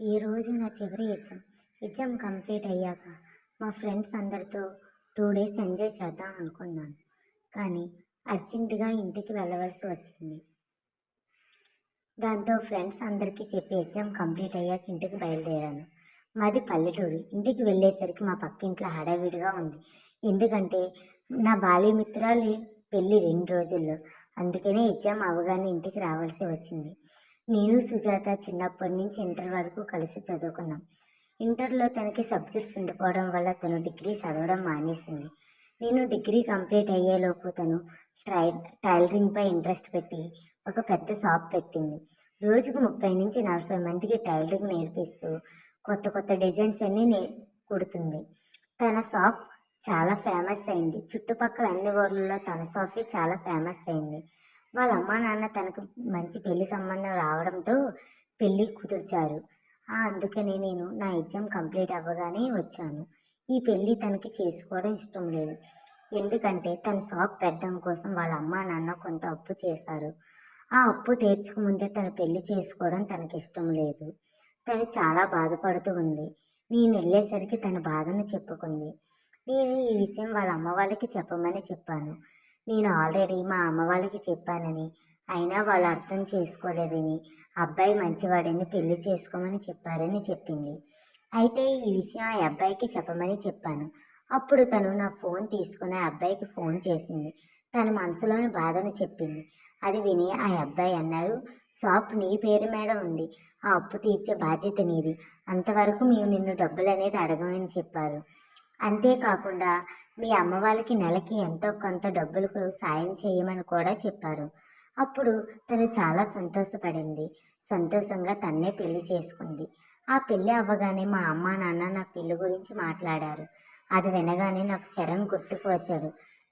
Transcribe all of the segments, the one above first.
ఈరోజు నా చివరి ఎగ్జామ్. ఎగ్జామ్ కంప్లీట్ అయ్యాక మా ఫ్రెండ్స్ అందరితో టూ డేస్ ఎంజాయ్ చేద్దాం అనుకున్నాను. కానీ అర్జెంటుగా ఇంటికి వెళ్ళవలసి వచ్చింది. దాంతో ఫ్రెండ్స్ అందరికీ చెప్పి ఎగ్జామ్ కంప్లీట్ అయ్యాక ఇంటికి బయలుదేరాను. మాది పల్లెటూరు. ఇంటికి వెళ్ళేసరికి మా పక్కింట్లో హడావిడిగా ఉంది. ఎందుకంటే నా బాల్యమిత్రాలు పెళ్ళి రెండు రోజుల్లో. అందుకనే ఎగ్జామ్ అవగానే ఇంటికి రావాల్సి వచ్చింది. నేను సుజాత చిన్నప్పటి నుంచి ఇంటర్ వరకు కలిసి చదువుకున్నాం. ఇంటర్లో తనకి సబ్జెక్ట్స్ ఉండిపోవడం వల్ల తను డిగ్రీ చదవడం మానేసింది. నేను డిగ్రీ కంప్లీట్ అయ్యేలోపు తను ట్రై టైలరింగ్పై ఇంట్రెస్ట్ పెట్టి ఒక పెద్ద షాప్ పెట్టింది. రోజుకు ముప్పై నుంచి నలభై మందికి టైలరింగ్ నేర్పిస్తూ కొత్త కొత్త డిజైన్స్ అన్నీ నే కుడుతుంది. తన షాప్ చాలా ఫేమస్ అయింది. చుట్టుపక్కల అన్ని ఊర్లలో తన షాపే చాలా ఫేమస్ అయింది. వాళ్ళ అమ్మా నాన్న తనకు మంచి పెళ్ళి సంబంధం రావడంతో పెళ్ళి కుదిర్చారు. అందుకనే అందుకని నేను నా ఎగ్జామ్ కంప్లీట్ అవ్వగానే వచ్చాను. ఈ పెళ్ళి తనకి చేసుకోవడం ఇష్టం లేదు. ఎందుకంటే తన షాప్ పెట్టడం కోసం వాళ్ళ అమ్మ నాన్న కొంత అప్పు చేశారు. ఆ అప్పు తీర్చకముందే తను పెళ్ళి చేసుకోవడం తనకి ఇష్టం లేదు. తను చాలా బాధపడుతూ ఉంది. నేను వెళ్ళేసరికి తన బాధను చెప్పుకుంది. నేను ఈ విషయం వాళ్ళ అమ్మ వాళ్ళకి చెప్పమని చెప్పాను. నేను ఆల్రెడీ మా అమ్మ వాళ్ళకి చెప్పానని. అయినా వాళ్ళు అర్థం చేసుకోలేదని. అబ్బాయి మంచివాడని పెళ్ళి చేసుకోమని చెప్పారని చెప్పింది. అయితే ఈ విషయం ఆ అబ్బాయికి చెప్పమని చెప్పాను. అప్పుడు తను నా ఫోన్ తీసుకుని ఆ అబ్బాయికి ఫోన్ చేసింది. తన మనసులోని బాధను చెప్పింది. అది విని ఆ అబ్బాయి అన్నారు షాప్ నీ పేరు మీద ఉంది. ఆ అప్పు తీర్చే బాధ్యత నీది. అంతవరకు మేము నిన్ను డబ్బులు అనేది అడగమని చెప్పారు. అంతేకాకుండా మీ అమ్మ వాళ్ళకి నెలకి ఎంతో కొంత డబ్బులకు సాయం చేయమని కూడా చెప్పారు. అప్పుడు తను చాలా సంతోషపడింది. సంతోషంగా తన్నే పెళ్ళి చేసుకుంది. ఆ పెళ్ళి అవ్వగానే మా అమ్మ నాన్న నా పెళ్ళి గురించి మాట్లాడారు. అది వినగానే నాకు చరణ్ గుర్తుకు వచ్చాడు.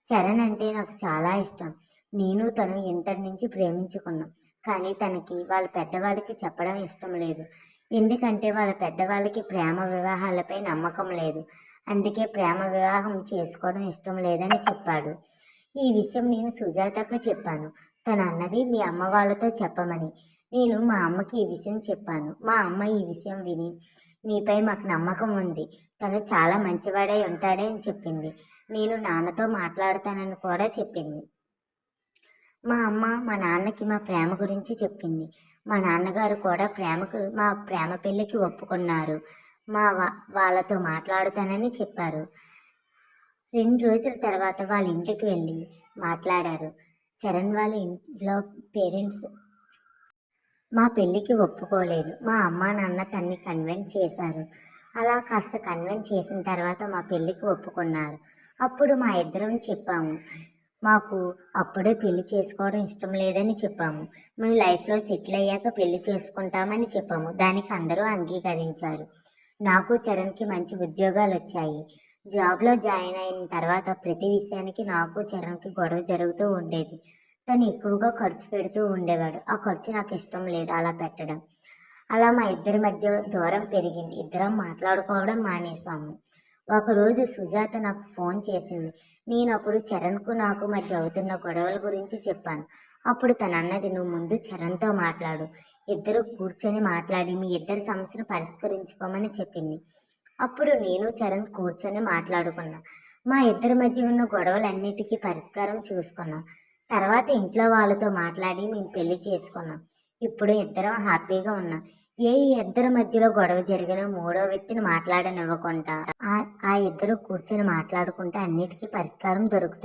చరణ్ అంటే నాకు చాలా ఇష్టం. నేను తను ఇంటర్ నుంచి ప్రేమించుకున్నాం. కానీ తనకి వాళ్ళ పెద్దవాళ్ళకి చెప్పడం ఇష్టం లేదు. ఎందుకంటే వాళ్ళ పెద్దవాళ్ళకి ప్రేమ వివాహాలపై నమ్మకం లేదు. అందుకే ప్రేమ వివాహం చేసుకోవడం ఇష్టం లేదని చెప్పాడు. ఈ విషయం నేను సుజాతకు చెప్పాను. తన అన్నది మీ అమ్మ వాళ్ళతో చెప్పమని. నేను మా అమ్మకి ఈ విషయం చెప్పాను. మా అమ్మ ఈ విషయం విని నీపై మాకు నమ్మకం ఉంది. తను చాలా మంచివాడై ఉంటాడే అని చెప్పింది. నేను నాన్నతో మాట్లాడతానని కూడా చెప్పింది. మా అమ్మ మా నాన్నకి మా ప్రేమ గురించి చెప్పింది. మా నాన్నగారు కూడా ప్రేమకు మా ప్రేమ పెళ్ళికి ఒప్పుకున్నారు. మా వా- వాళ్ళతో మాట్లాడుతానని చెప్పారు. రెండు రోజుల తర్వాత వాళ్ళ ఇంటికి వెళ్ళి మాట్లాడారు. చరణ్ వాళ్ళ ఇంట్లో పేరెంట్స్ మా పెళ్ళికి ఒప్పుకోలేదు. మా అమ్మ నాన్న తన్ని కన్విన్స్ చేశారు. అలా కాస్త కన్విన్స్ చేసిన తర్వాత మా పెళ్ళికి ఒప్పుకున్నారు. అప్పుడు మా ఇద్దరం చెప్పాము మాకు అప్పుడే పెళ్ళి చేసుకోవడం ఇష్టం లేదని చెప్పాము. మేము లైఫ్లో సెటిల్ అయ్యాక పెళ్ళి చేసుకుంటామని చెప్పాము. దానికి అందరూ అంగీకరించారు. నాకు చరణ్కి మంచి ఉద్యోగాలు వచ్చాయి జాబ్లో జాయిన్ అయిన తర్వాత ప్రతి విషయానికి నాకు చరణ్కి గొడవ జరుగుతూ ఉండేది. తను ఎక్కువగా ఖర్చు పెడుతూ ఉండేవాడు. ఆ ఖర్చు నాకు ఇష్టం లేదు అలా పెట్టడం. అలా మా ఇద్దరి మధ్య దూరం పెరిగింది. ఇద్దరం మాట్లాడుకోవడం మానేసాము ఒకరోజు సుజాత నాకు ఫోన్ చేసింది. నేను అప్పుడు చరణ్కు నాకు మధ్య అవుతున్న గొడవల గురించి చెప్పాను. అప్పుడు తను అన్నది నువ్వు ముందు చరణ్తో మాట్లాడు. ఇద్దరు కూర్చొని మాట్లాడి మీ ఇద్దరి సమస్యను పరిష్కరించుకోమని చెప్పింది. అప్పుడు నేను చరణ్ కూర్చొని మాట్లాడుకున్నా. మా ఇద్దరి మధ్య ఉన్న గొడవలన్నిటికీ పరిష్కారం చూసుకున్నాం. తర్వాత ఇంట్లో వాళ్ళతో మాట్లాడి మేము పెళ్ళి చేసుకున్నాం. ఇప్పుడు ఇద్దరం హ్యాపీగా ఉన్నాం. ఏ ఇద్దరి మధ్యలో గొడవ జరిగినా మూడో వ్యక్తిని మాట్లాడనివ్వకుండా ఆ- ఆ ఇద్దరు కూర్చొని మాట్లాడుకుంటే అన్నిటికీ పరిష్కారం దొరుకుతుంది.